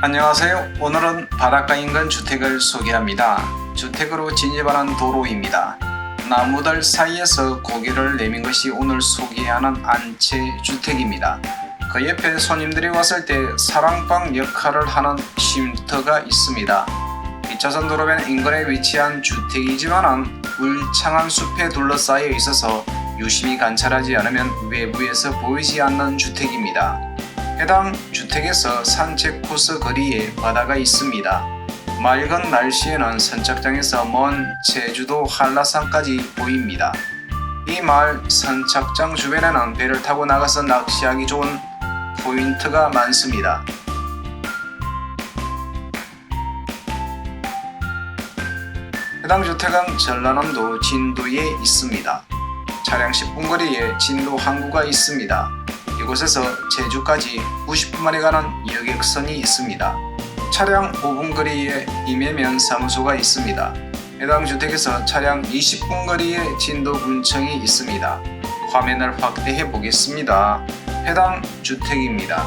안녕하세요. 오늘은 바닷가 인근 주택을 소개합니다. 주택으로 진입하는 도로입니다. 나무들 사이에서 고개를 내민 것이 오늘 소개하는 안채 주택입니다. 그 옆에 손님들이 왔을 때 사랑방 역할을 하는 쉼터가 있습니다. 2차선 도로변 인근에 위치한 주택이지만은 울창한 숲에 둘러싸여 있어서 유심히 관찰하지 않으면 외부에서 보이지 않는 주택입니다. 해당 주택에서 산책 코스 거리에 바다가 있습니다. 맑은 날씨에는 선착장에서 먼 제주도 한라산까지 보입니다. 이 마을 선착장 주변에는 배를 타고 나가서 낚시하기 좋은 포인트가 많습니다. 해당 주택은 전라남도 진도에 있습니다. 차량 10분 거리에 진도 항구가 있습니다. 이곳에서 제주까지 90분 만에 가는 여객선이 있습니다. 차량 5분 거리에 임해면 사무소가 있습니다. 해당 주택에서 차량 20분 거리에 진도군청이 있습니다. 화면을 확대해 보겠습니다. 해당 주택입니다.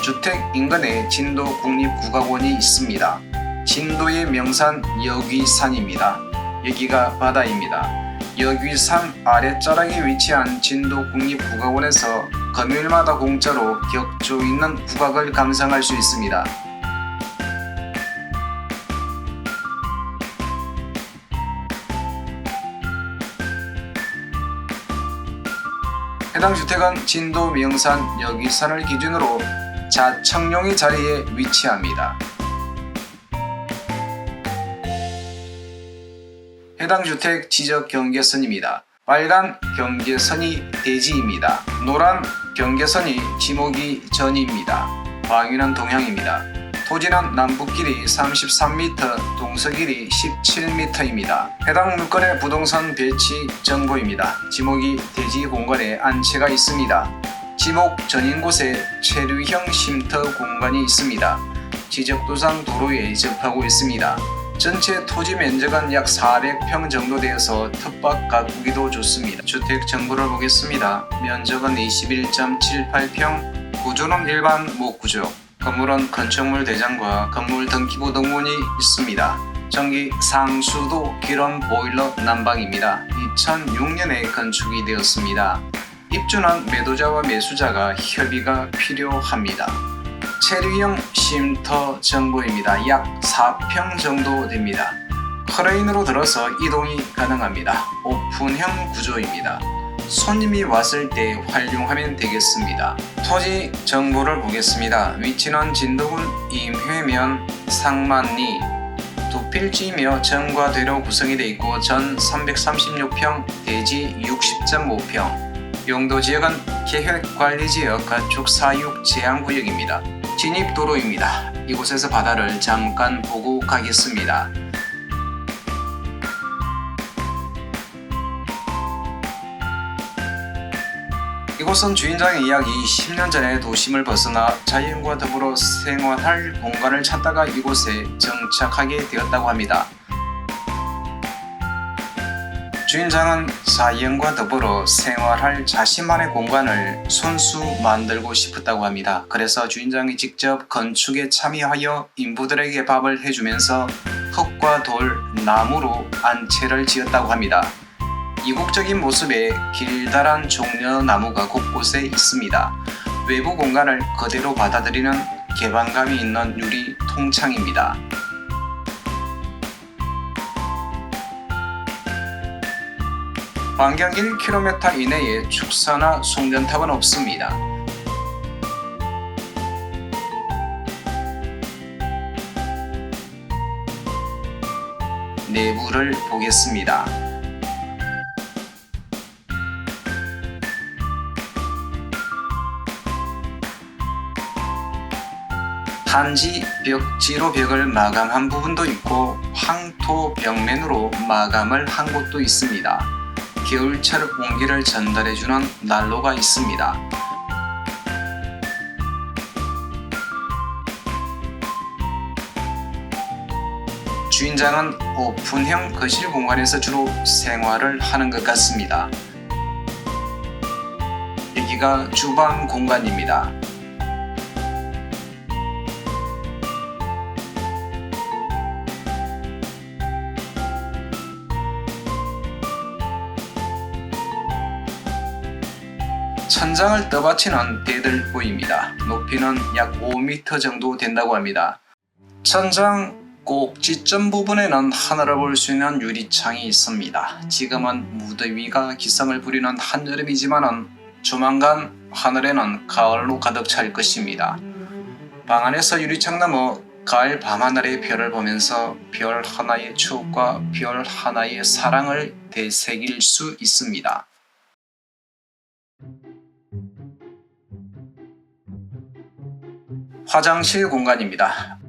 주택 인근에 진도 국립국악원이 있습니다. 진도의 명산 여귀산입니다. 여기가 바다입니다. 여귀산 아랫자락에 위치한 진도 국립국악원에서 금요일마다 공짜로 격조 있는 국악을 감상할 수 있습니다. 해당 주택은 진도 명산 여기산을 기준으로 자청룡의 자리에 위치합니다. 해당 주택 지적 경계선입니다. 빨간 경계선이 대지입니다. 노란 경계선이 지목이 전입니다. 방위는 동향입니다. 토지는 남북길이 33m, 동서길이 17m입니다. 해당 물건의 부동산 배치 정보입니다. 지목이 대지 공간에 안채가 있습니다. 지목 전인 곳에 체류형 쉼터 공간이 있습니다. 지적도상 도로에 접하고 있습니다. 전체 토지 면적은 약 400평 정도 되어서 텃밭 가꾸기도 좋습니다. 주택 정보를 보겠습니다. 면적은 21.78평, 구조는 일반 목구조. 건물은 건축물 대장과 건물 등기부 등본이 있습니다. 전기 상수도 기름 보일러 난방입니다. 2006년에 건축이 되었습니다. 입주는 매도자와 매수자가 협의가 필요합니다. 체류형 쉼터 정보입니다. 약 4평 정도 됩니다. 크레인으로 들어서 이동이 가능합니다. 오픈형 구조입니다. 손님이 왔을 때 활용하면 되겠습니다. 토지 정보를 보겠습니다. 위치는 진도군 임회면 상만리 두 필지이며 전과 대로 구성이 되어 있고 전 336평, 대지 60.5평 용도 지역은 계획관리지역 가축 사육 제한구역입니다. 진입도로입니다. 이곳에서 바다를 잠깐 보고 가겠습니다. 이곳은 주인장의 이야기 10년 전에 도심을 벗어나 자연과 더불어 생활할 공간을 찾다가 이곳에 정착하게 되었다고 합니다. 주인장은 자연과 더불어 생활할 자신만의 공간을 손수 만들고 싶었다고 합니다. 그래서 주인장이 직접 건축에 참여하여 인부들에게 밥을 해주면서 흙과 돌, 나무로 안채를 지었다고 합니다. 이국적인 모습의 길다란 종려나무가 곳곳에 있습니다. 외부 공간을 그대로 받아들이는 개방감이 있는 유리 통창입니다. 반경 1km 이내에 축사나 송전탑은 없습니다. 내부를 보겠습니다. 한지 벽지로 벽을 마감한 부분도 있고 황토 벽면으로 마감을 한 곳도 있습니다. 겨울철 온기를 전달해주는 난로가 있습니다. 주인장은 오픈형 거실 공간에서 주로 생활을 하는 것 같습니다. 여기가 주방 공간입니다. 천장을 떠받치는 대들보입니다. 높이는 약 5m 정도 된다고 합니다. 천장 꼭지점 부분에는 하늘을 볼 수 있는 유리창이 있습니다. 지금은 무더위가 기승을 부리는 한여름이지만은 조만간 하늘에는 가을로 가득 찰 것입니다. 방 안에서 유리창 너머 가을 밤하늘의 별을 보면서 별 하나의 추억과 별 하나의 사랑을 되새길 수 있습니다. 화장실 공간입니다.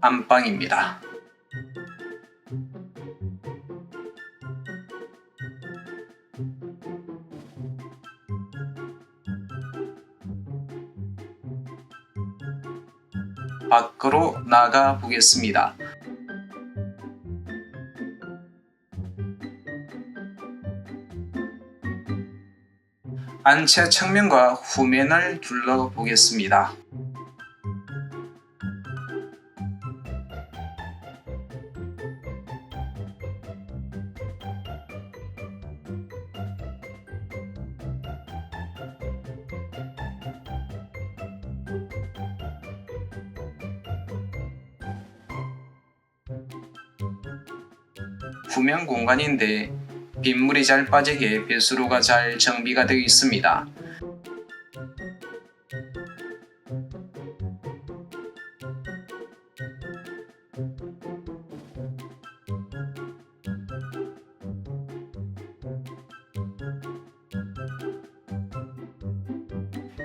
안방입니다. 밖으로 나가 보겠습니다. 안채 측면과 후면을 둘러보겠습니다. 후면 공간인데 빗물이 잘 빠지게 배수로가 잘 정비가 되어 있습니다.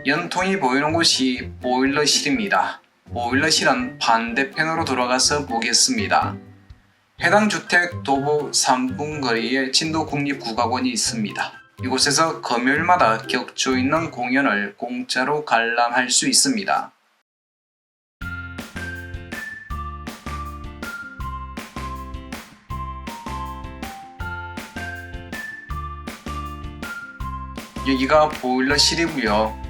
연통이 보이는 곳이 보일러실입니다. 보일러실은 반대편으로 돌아가서 보겠습니다. 해당 주택 도보 3분 거리에 진도 국립국악원이 있습니다. 이곳에서 금요일마다 격조 있는 공연을 공짜로 관람할 수 있습니다. 여기가 보일러실이고요.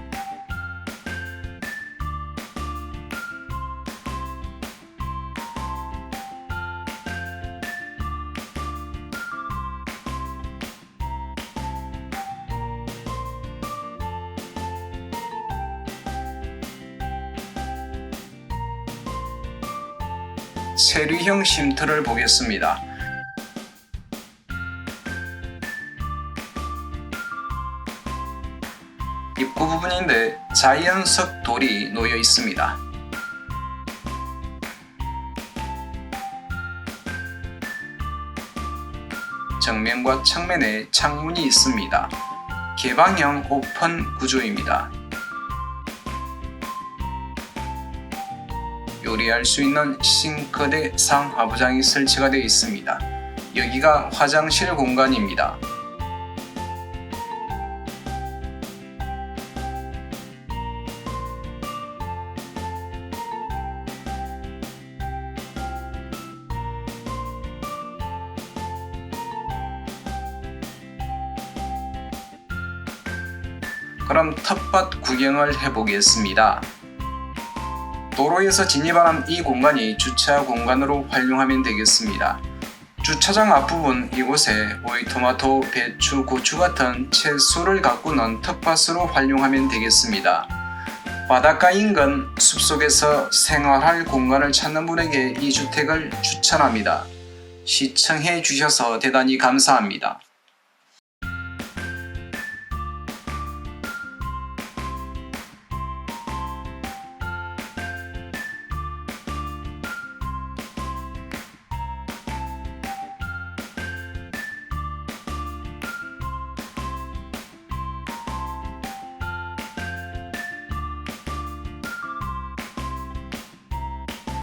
세류형 쉼터를 보겠습니다. 입구 부분인데 자연석 돌이 놓여 있습니다. 정면과 측면에 창문이 있습니다. 개방형 오픈 구조입니다. 요리할 수 있는 싱크대 상하부장이 설치가 되어 있습니다. 여기가 화장실 공간입니다. 그럼 텃밭 구경을 해보겠습니다. 도로에서 진입하는 이 공간이 주차 공간으로 활용하면 되겠습니다. 주차장 앞부분 이곳에 오이토마토, 배추, 고추 같은 채소를 가꾸는 텃밭으로 활용하면 되겠습니다. 바닷가 인근 숲속에서 생활할 공간을 찾는 분에게 이 주택을 추천합니다. 시청해 주셔서 대단히 감사합니다.